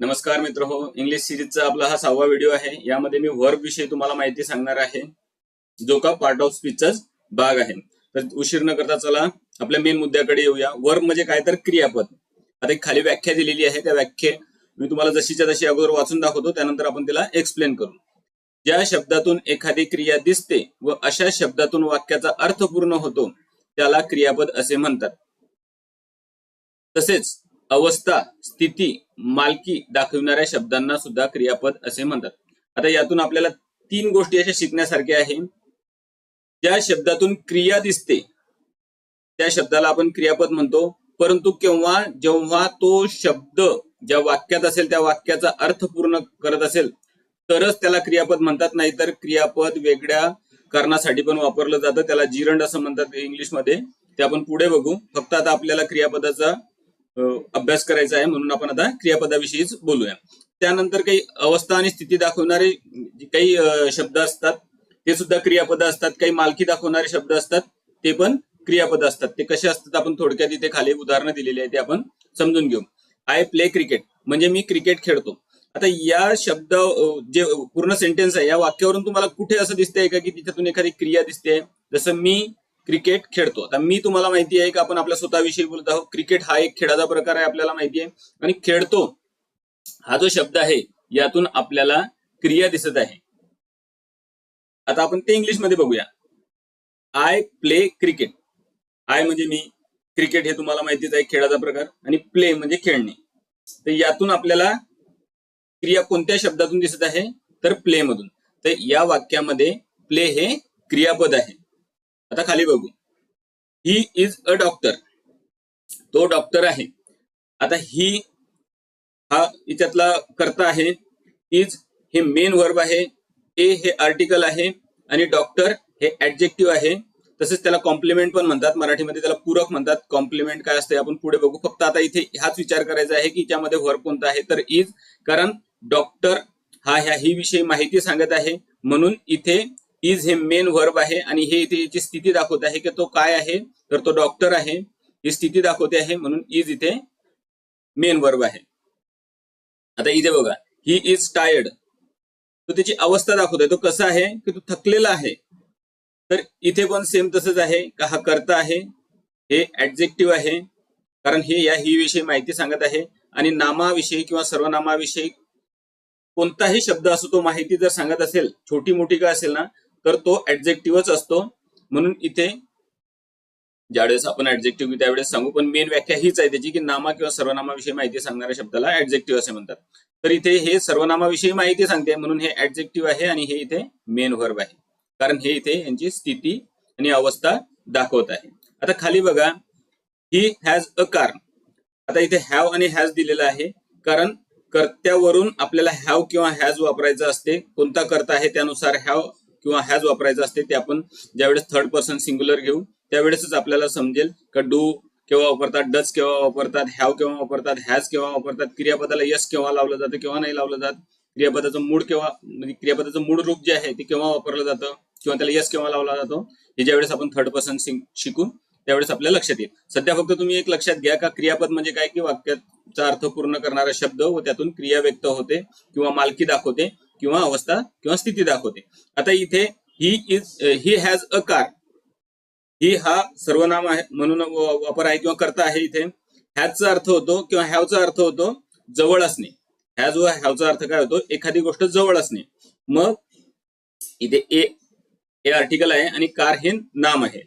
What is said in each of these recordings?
नमस्कार मित्र हो इंग्लिश सिरीजचा आपला हा सहावा व्हिडिओ आहे. यामध्ये मी वर्ब विषयी तुम्हाला माहिती सांगणार आहे जो का पार्ट ऑफ स्पीचचाच भाग आहे. तर उशीर न करता चला आपल्या मेन मुद्द्याकडे येऊया. वर्ब म्हणजे काय तर क्रियापद. आता एक खाली व्याख्या दिलेली आहे. त्या व्याख्ये मी तुम्हाला जशीच्या तशी अगोदर वाचून दाखवतो. त्यानंतर आपण तिला एक्सप्लेन करू. ज्या शब्दातून एखादी क्रिया दिसते व अशा शब्दातून वाक्याचा अर्थ पूर्ण होतो त्याला क्रियापद असे म्हणतात. तसेच अवस्था स्थिती मालकी दाखविणाऱ्या शब्दांना सुद्धा क्रियापद असे म्हणतात. आता यातून आपल्याला तीन गोष्टी अशा शिकण्यासारख्या आहे ज्या शब्दातून क्रिया दिसते त्या शब्दाला आपण क्रियापद म्हणतो. परंतु केव्हा जेव्हा तो शब्द ज्या वाक्यात असेल त्या वाक्याचा अर्थ पूर्ण करत असेल तरच त्याला क्रियापद म्हणतात. नाहीतर क्रियापद वेगळ्या कारणासाठी पण वापरलं जातं. त्याला जिरंड असं म्हणतात इंग्लिशमध्ये. ते आपण पुढे बघू. फक्त आता आपल्याला क्रियापदाचा अभ्यास करायचा आहे म्हणून आपण आता क्रियापदाविषयीच बोलूया. त्यानंतर काही अवस्था आणि स्थिती दाखवणारे काही शब्द असतात ते सुद्धा क्रियापद असतात. काही मालकी दाखवणारे शब्द असतात ते पण क्रियापद असतात. ते कसे असतात आपण थोडक्यात इथे खाली उदाहरणं दिलेली आहे ते आपण समजून घेऊ. आय प्ले क्रिकेट म्हणजे मी क्रिकेट खेळतो. आता या शब्द जे पूर्ण सेंटेन्स आहे या वाक्यावरून तुम्हाला कुठे असं दिसतंय का की तिच्यातून एखादी क्रिया दिसते जसं मी क्रिकेट खेळतो. आता मी तुम्हाला माहिती आहे की आपण आपल्या स्वतःविषयी बोलत आहोत. क्रिकेट हा एक खेळाचा प्रकार आहे आपल्याला माहिती आहे. आणि खेळतो हा जो शब्द आहे यातून आपल्याला क्रिया दिसत आहे. आता आपण ते इंग्लिशमध्ये बघूया. आय प्ले क्रिकेट आय म्हणजे मी क्रिकेट हे तुम्हाला माहितीच आहे खेळाचा प्रकार. आणि प्ले म्हणजे खेळणे. तर यातून आपल्याला क्रिया कोणत्या शब्दातून दिसत आहे? तर प्ले मधून. तर या वाक्यामध्ये प्ले हे क्रियापद आहे. आता खाली बघू. ही इज अ डॉक्टर तो डॉक्टर आहे. आता ही हा याच्यातला कर्ता आहे. इज हे मेन वर्ब आहे. ए हे आर्टिकल आहे. आणि डॉक्टर हे ऍडजेक्टिव्ह आहे. तसेच त्याला कॉम्प्लिमेंट पण म्हणतात. मराठीमध्ये त्याला पूरक म्हणतात. कॉम्प्लिमेंट काय असते आपण पुढे बघू. फक्त आता इथे हाच विचार करायचा आहे की त्यामध्ये वर्ब कोणता आहे. तर इज कारण डॉक्टर हा ह्या ही विषयी माहिती सांगत आहे. म्हणून इथे इज हे मेन वर्ब आहे आणि हे इथे याची स्थिती दाखवत आहे की तो काय आहे? तर तो डॉक्टर आहे. ही स्थिती दाखवते आहे म्हणून इज इथे मेन वर्ब आहे. आता इथे बघा. ही इज टायर्ड तो त्याची अवस्था दाखवतोय तो कसा आहे? की तो थकलेला आहे. तर इथे पण सेम तसंच आहे. का हा करता आहे? हे ऍडजेक्टिव्ह आहे. कारण हे या ही विषयी माहिती सांगत आहे. आणि नामाविषयी किंवा सर्वनामाविषयी कोणताही शब्द असो तो माहिती जर सांगत असेल छोटी मोठी का असेल ना तर तो ऍडजेक्टिव्हच असतो. म्हणून इथे ज्यावेळेस आपण ऍडजेक्टिव्ह त्यावेळेस सांगू. पण मेन व्याख्या हीच आहे त्याची की नामा किंवा सर्वनामाविषयी माहिती सांगणाऱ्या शब्दाला ऍडजेक्टिव्ह असे म्हणतात. तर इथे हे सर्वनामाविषयी माहिती सांगते म्हणून हे ऍडजेक्टिव्ह आहे आणि हे इथे मेन वर्ब आहे. कारण हे इथे यांची स्थिती आणि अवस्था दाखवत आहे. आता खाली बघा ही हॅज अ कार आता इथे हॅव आणि हॅज दिलेला आहे कारण कर्त्यावरून आपल्याला हॅव किंवा हॅज वापरायचं असते. कोणता कर्ता आहे त्यानुसार हॅव किंवा हॅज वापरायचं असते ते आपण ज्यावेळेस थर्ड पर्सन सिंग्युलर घेऊ त्यावेळेसच आपल्याला समजेल का डू केव्हा वापरतात डच केव्हा वापरतात हॅव केव्हा वापरतात हॅज केव्हा वापरतात क्रियापदाला यस केव्हा लावलं जातं केव्हा नाही लावलं जात क्रियापदाचं मूळ केव्हा म्हणजे क्रियापदाचं मूळ रूप जे आहे ते केव्हा वापरलं जातं किंवा त्याला यस केव्हा लावला जातो हे ज्यावेळेस आपण थर्ड पर्सन शिकू त्यावेळेस आपल्या लक्षात येईल. सध्या फक्त तुम्ही एक लक्षात घ्या का क्रियापद म्हणजे काय की वाक्याचा अर्थ पूर्ण करणारा शब्द व त्यातून क्रिया व्यक्त होते किंवा मालकी दाखवते किंवा अवस्था किंवा स्थिती दाखवते. आता इथे he is he has a car he हा सर्वनाम आहे म्हणून वापर आहे किंवा करता आहे इथे. हॅजचा अर्थ होतो किंवा हॅवचा अर्थ होतो जवळ असणे. हॅज व हॅवचा अर्थ काय होतो? एखादी गोष्ट जवळ असणे. मग इथे ए हे आर्टिकल आहे आणि कार हे नाम आहे.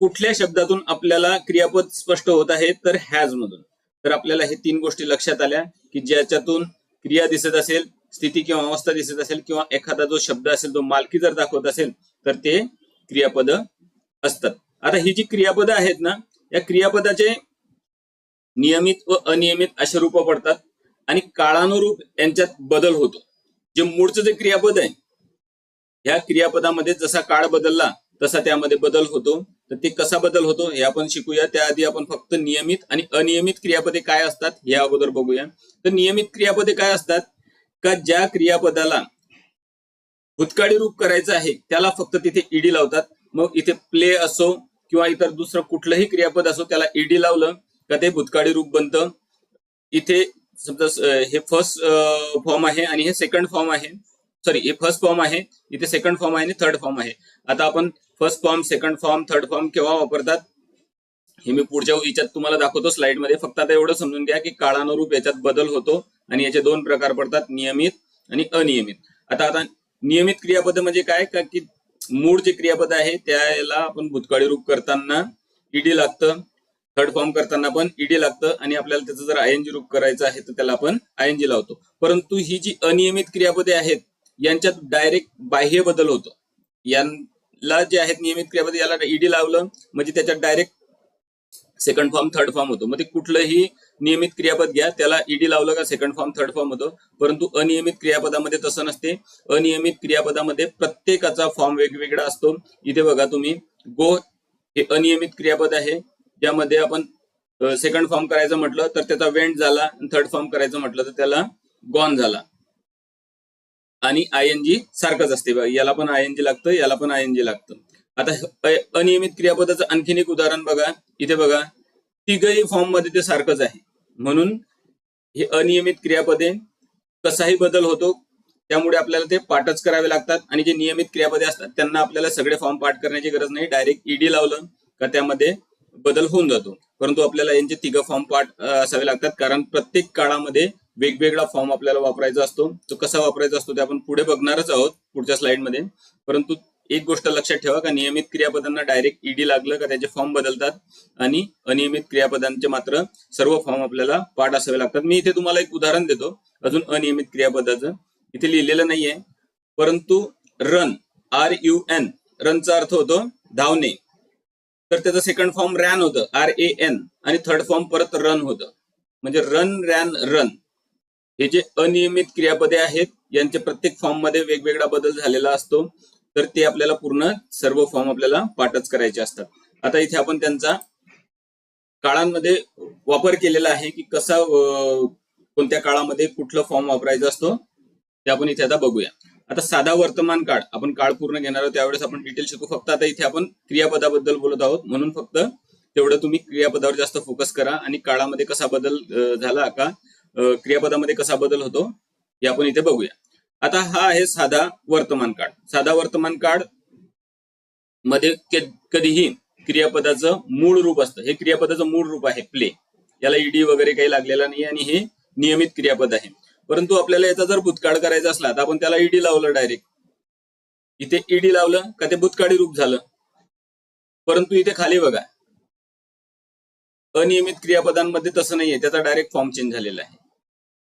कुठल्या शब्दातून आपल्याला क्रियापद स्पष्ट होत आहे? तर हॅज मधून. तर आपल्याला हे तीन गोष्टी लक्षात आल्या की ज्याच्यातून क्रिया दिसत असेल स्थिती किंवा अवस्था दिसत असेल किंवा एखादा जो शब्द असेल तो मालकी जर दाखवत असेल तर ते क्रियापद असतात. आता ही जी क्रियापद आहेत ना या क्रियापदाचे नियमित व अनियमित असे रूप पडतात आणि काळानुरूप यांच्यात बदल होतो. जे मूळचं जे क्रियापद आहे ह्या क्रियापदामध्ये जसा काळ बदलला तसा त्यामध्ये बदल होतो. तर ते कसा बदल होतो हे आपण शिकूया. त्याआधी आपण फक्त नियमित आणि अनियमित क्रियापदे काय असतात हे अगोदर बघूया. तर नियमित क्रियापदे काय असतात का ज्या क्रियापदाला भूतकाळी रूप करायचं आहे त्याला फक्त तिथे ईडी लावतात. मग इथे प्ले असो किंवा इतर दुसरं कुठलंही क्रियापद असो त्याला ईडी लावलं का ते भूतकाळी रूप बनतं. इथे समजा हे फर्स्ट फॉर्म आहे आणि हे सेकंड फॉर्म आहे. सॉरी हे फर्स्ट फॉर्म आहे इथे सेकंड फॉर्म आहे आणि थर्ड फॉर्म आहे. आता आपण first form second form third form केव्हा वापरतात? हे मी पुढच्या याच्यात तुम्हाला दाखवतो स्लाइडमध्ये फक्त आता एवढं समजून घ्या की काळानुरूप याच्यात बदल होतो. आणि याचे दोन प्रकार पडतात नियमित आणि अनियमित. आता आता नियमित क्रियापद म्हणजे काय? का की मूळ जे क्रियापद आहे त्याला आपण भूतकाळी रूप करताना ईडी लागतं थर्ड फॉर्म करताना पण ईडी लागतं आणि आपल्याला त्याचं जर आयएनजी रूप करायचं आहे तर त्याला आपण आयएनजी लावतो. परंतु ही जी अनियमित क्रियापदे आहेत यांच्यात डायरेक्ट बाह्य बदल होतो. यांना जे आहेत नियमित क्रियापद याला ईडी लावलं म्हणजे त्याच्यात direct second form third form होतो. मग ते कुठलंही नियमित क्रियापद घ्या त्याला ईडी लावलं का सेकंड फॉर्म थर्ड फॉर्म होतो. परंतु अनियमित क्रियापदामध्ये तसं नसते. अनियमित क्रियापदामध्ये प्रत्येकाचा फॉर्म वेगवेगळा असतो. इथे बघा तुम्ही गो हे अनियमित क्रियापद आहे. ज्यामध्ये आपण सेकंड फॉर्म करायचं म्हटलं तर त्याचा वेंट झाला थर्ड फॉर्म करायचं म्हटलं तर त्याला गॉन झाला. आणि आय एन जी सारखंच असते. याला पण आयएनजी लागतं याला पण आयएनजी लागतं. आता अनियमित क्रियापदाचं आणखीन एक उदाहरण बघा. इथे बघा तिघही फॉर्ममध्ये ते सारखंच आहे. म्हणून हे अनियमित क्रियापदे कसाही बदल होतो त्यामुळे आपल्याला ते पाठच करावे लागतात आणि जे नियमित क्रियापदे असतात त्यांना आपल्याला सगळे फॉर्म पाठ करण्याची गरज नाही. डायरेक्ट ईडी लावलं का त्यामध्ये बदल होऊन जातो. परंतु आपल्याला यांचे तिघ फॉर्म पाठ असावे लागतात. कारण प्रत्येक काळामध्ये वेगवेगळा फॉर्म आपल्याला वापरायचा असतो. तो कसा वापरायचा असतो ते आपण पुढे बघणारच आहोत पुढच्या स्लाइडमध्ये परंतु एक गोष्ट लक्षात ठेवा का नियमित क्रियापदांना डायरेक्ट ईडी लागलं का त्याचे फॉर्म बदलतात आणि अनियमित क्रियापदांचे मात्र सर्व फॉर्म आपल्याला पाठ असावे लागतात. मी इथे तुम्हाला एक उदाहरण देतो. अजून अनियमित क्रियापदाचं. इथे लिहिलेलं नाहीये. परंतु रन आर यू एन रनचा अर्थ होतो धावणे. तर त्याचं सेकंड फॉर्म रॅन होतं आर ए एन आणि थर्ड फॉर्म परत रन होतं. म्हणजे रन रॅन रन हे जे अनियमित क्रियापदे आहेत यांचे प्रत्येक फॉर्ममध्ये वेगवेगळा बदल झालेला असतो. तर ते आपल्याला पूर्ण सर्व फॉर्म आपल्याला पाठच करायचे असतात. आता इथे आपण त्यांचा काळांमध्ये वापर केलेला आहे की कसा कोणत्या काळामध्ये कुठला फॉर्म वापरायचा असतो ते आपण इथे आता बघूया. आता साधा वर्तमान काळ आपण काळ पूर्ण घेणार आहोत त्यावेळेस आपण डिटेल शिकू. फक्त आता इथे आपण क्रियापदाबद्दल बोलत आहोत म्हणून फक्त तेवढं तुम्ही क्रियापदावर जास्त फोकस करा आणि काळामध्ये कसा बदल झाला का क्रियापदामध्ये कसा बदल होतो हे आपण इथे बघूया. आता हा आहे साधा वर्तमान काळ. साधा वर्तमान काळमध्ये कधीही क्रियापदाचं मूळ रूप असतं. हे क्रियापदाचं मूळ रूप आहे प्ले याला ईडी वगैरे काही लागलेला नाही आणि हे नियमित क्रियापद आहे. परंतु आपल्याला याचा जर भूतकाळ करायचा असला तर आपण त्याला ईडी लावलं डायरेक्ट इथे ईडी लावलं का ते भूतकाळी रूप झालं. परंतु इथे खाली बघा. अनियमित क्रियापदांमध्ये तसं नाहीये. त्याचा डायरेक्ट फॉर्म चेंज झालेला आहे.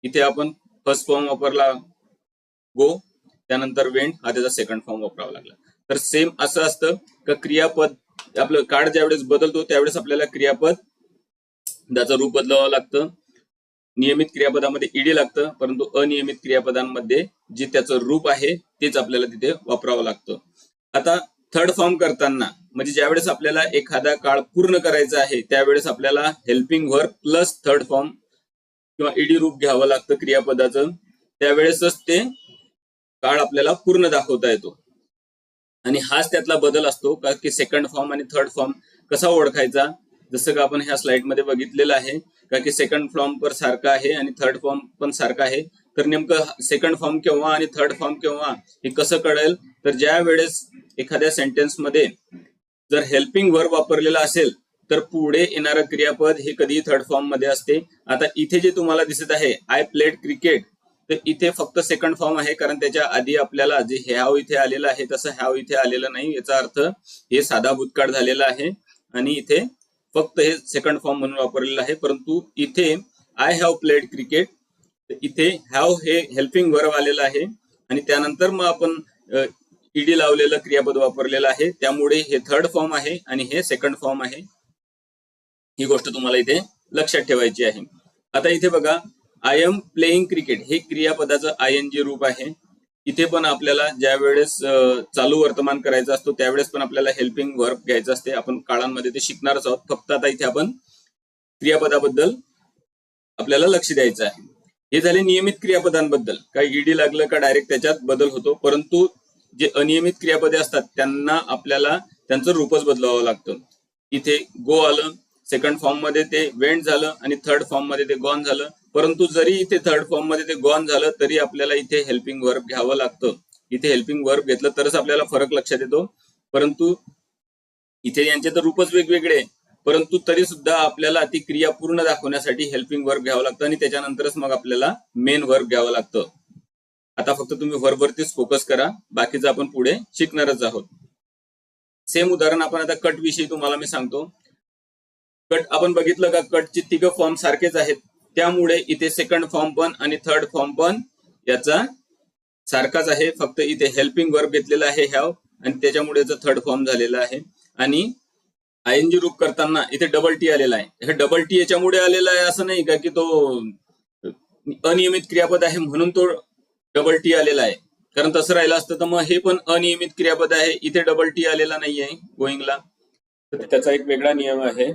इथे आपण फर्स्ट फॉर्म वापरला गो त्यानंतर वेंट हा त्याचा सेकंड फॉर्म वापरावा लागला. तर सेम असं असतं का क्रियापद आपलं कार्ड ज्यावेळेस बदलतो त्यावेळेस आपल्याला क्रियापद त्याचं रूप बदलावं लागतं. नियमित क्रियापदामध्ये ईडी लागतं परंतु अनियमित क्रियापदांमध्ये जे त्याचं रूप आहे तेच आपल्याला तिथे वापरावं लागतं. आता थर्ड फॉर्म करताना म्हणजे ज्यावेळेस आपल्याला एखादा काळ पूर्ण करायचा आहे त्यावेळेस आपल्याला helping work plus third form किंवा ईडी रूप घ्यावं लागतं क्रियापदाचं. त्यावेळेसच ते काळ आपल्याला पूर्ण दाखवता येतो. आणि हाच त्यातला बदल असतो का की सेकंड फॉर्म आणि थर्ड फॉर्म कसा ओळखायचा? जसं का आपण ह्या स्लाइडमध्ये बघितलेलं आहे का की सेकंड फॉर्म पर सारखा आहे आणि थर्ड फॉर्म पण सारखा आहे. तर नेमकं सेकंड फॉर्म केव्हा आणि थर्ड फॉर्म केव्हा हे कसं कळेल? तर ज्या वेळेस एखाद्या सेंटेन्समध्ये जर हेल्पिंग वर्ब वापरलेला असेल तर पुढे येणारं क्रियापद हे कधीही थर्ड फॉर्ममध्ये असते. आता इथे जे तुम्हाला दिसत आहे आय प्लेड क्रिकेट तर इथे फक्त सेकंड फॉर्म आहे कारण त्याच्या आधी आपल्याला जे ह्याव इथे आलेलं आहे तसं ह्याव इथे आलेलं नाही. याचा अर्थ हे साधा भूतकाळ झालेला आहे. आणि इथे फक्त हे सेकंड फॉर्म म्हणून वापरलेलं आहे. परंतु इथे आय हॅव प्लेड क्रिकेट इथे हॅव हे हेल्पिंग वर्ब आलेलं आहे. आणि त्यानंतर मग आपण ईडी लावलेलं क्रियापद वापरलेलं आहे. त्यामुळे हे थर्ड फॉर्म आहे आणि हे सेकंड फॉर्म आहे. ही गोष्ट तुम्हाला इथे लक्षात ठेवायची आहे. आता इथे बघा आय एम प्लेइंग क्रिकेट हे क्रियापदाचं आय एन जी रूप आहे. इथे पण आपल्याला ज्या वेळेस चालू वर्तमान करायचं असतो त्यावेळेस पण आपल्याला हेल्पिंग वर्क घ्यायचं असते. आपण काळांमध्ये ते शिकणारच आहोत. फक्त आता इथे आपण क्रियापदाबद्दल आपल्याला लक्ष द्यायचं आहे. हे झाले नियमित क्रियापदांबद्दल. काय ईडी लागलं का डायरेक्ट त्याच्यात बदल होतो. परंतु जे अनियमित क्रियापदे असतात त्यांना आपल्याला त्यांचं रूपच बदलावं लागतं. इथे गो आलं सेकंड फॉर्ममध्ये ते वेंट झालं आणि थर्ड फॉर्ममध्ये ते गॉन झालं. परंतु जरी इथे थर्ड फॉर्ममध्ये ते गॉन झालं तरी आपल्याला इथे हेल्पिंग वर्ब घ्यावं लागतं. इथे हेल्पिंग वर्ब घेतलं तरच आपल्याला फरक लक्षात येतो. परंतु इथे यांचे तर रूपच वेगवेगळे. परंतु तरी सुद्धा आपल्याला ती क्रिया पूर्ण दाखवण्यासाठी हेल्पिंग वर्ब घ्यावं लागतं आणि त्याच्यानंतरच मग आपल्याला मेन वर्ब घ्यावं लागतं. आता फक्त तुम्ही वर्ब वरतीच फोकस करा. बाकीचं आपण पुढे शिकणारच आहोत. सेम उदाहरण आपण आता कट विषयी तुम्हाला मी सांगतो. कट आपण बघितलं का? कटचे तिघ फॉर्म सारखेच आहेत. त्यामुळे इथे सेकंड फॉर्म पण आणि थर्ड फॉर्म पण याचा सारखाच आहे. फक्त इथे हेल्पिंग वर्ब घेतलेला आहे हॅव आणि त्याच्यामुळे थर्ड फॉर्म झालेला आहे. आणि आय एन जी रूप करताना इथे डबल टी आलेला आहे. हे डबल टी याच्यामुळे आलेला आहे असं नाही का की तो अनियमित क्रियापद आहे म्हणून तो डबल टी आलेला आहे. कारण तसं राहिलं असतं तर मग हे पण अनियमित क्रियापद आहे. इथे डबल टी आलेला नाहीये गोईंगला. तर त्याचा एक वेगळा नियम आहे.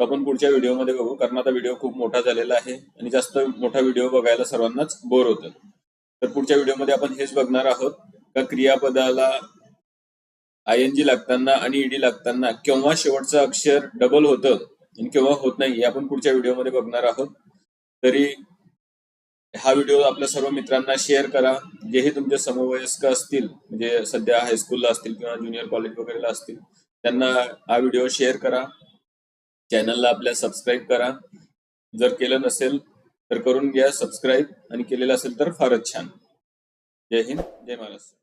आपण पुढच्या व्हिडिओमध्ये बघू कारण आता व्हिडिओ खूप मोठा झालेला आहे आणि जास्त मोठा व्हिडिओ बघायला सर्वांनाच बोर होतं. तर पुढच्या व्हिडिओमध्ये आपण हेच बघणार आहोत का क्रियापदाला आय एन जी लागताना आणि ईडी लागताना केव्हा शेवटचं अक्षर डबल होतं आणि केव्हा होत नाही हे आपण पुढच्या व्हिडिओमध्ये बघणार आहोत. तरी हा व्हिडिओ आपल्या सर्व मित्रांना शेअर करा. जेही तुमचे समवयस्क असतील म्हणजे सध्या हायस्कूलला असतील किंवा ज्युनियर कॉलेज वगैरेला असतील त्यांना हा व्हिडिओ शेअर करा. चॅनलला आपल्या सबस्क्राईब करा. जर केलं नसेल तर करून घ्या सबस्क्राईब आणि केलेलं असेल तर फारच छान. जय हिंद जय महाराष्ट्र.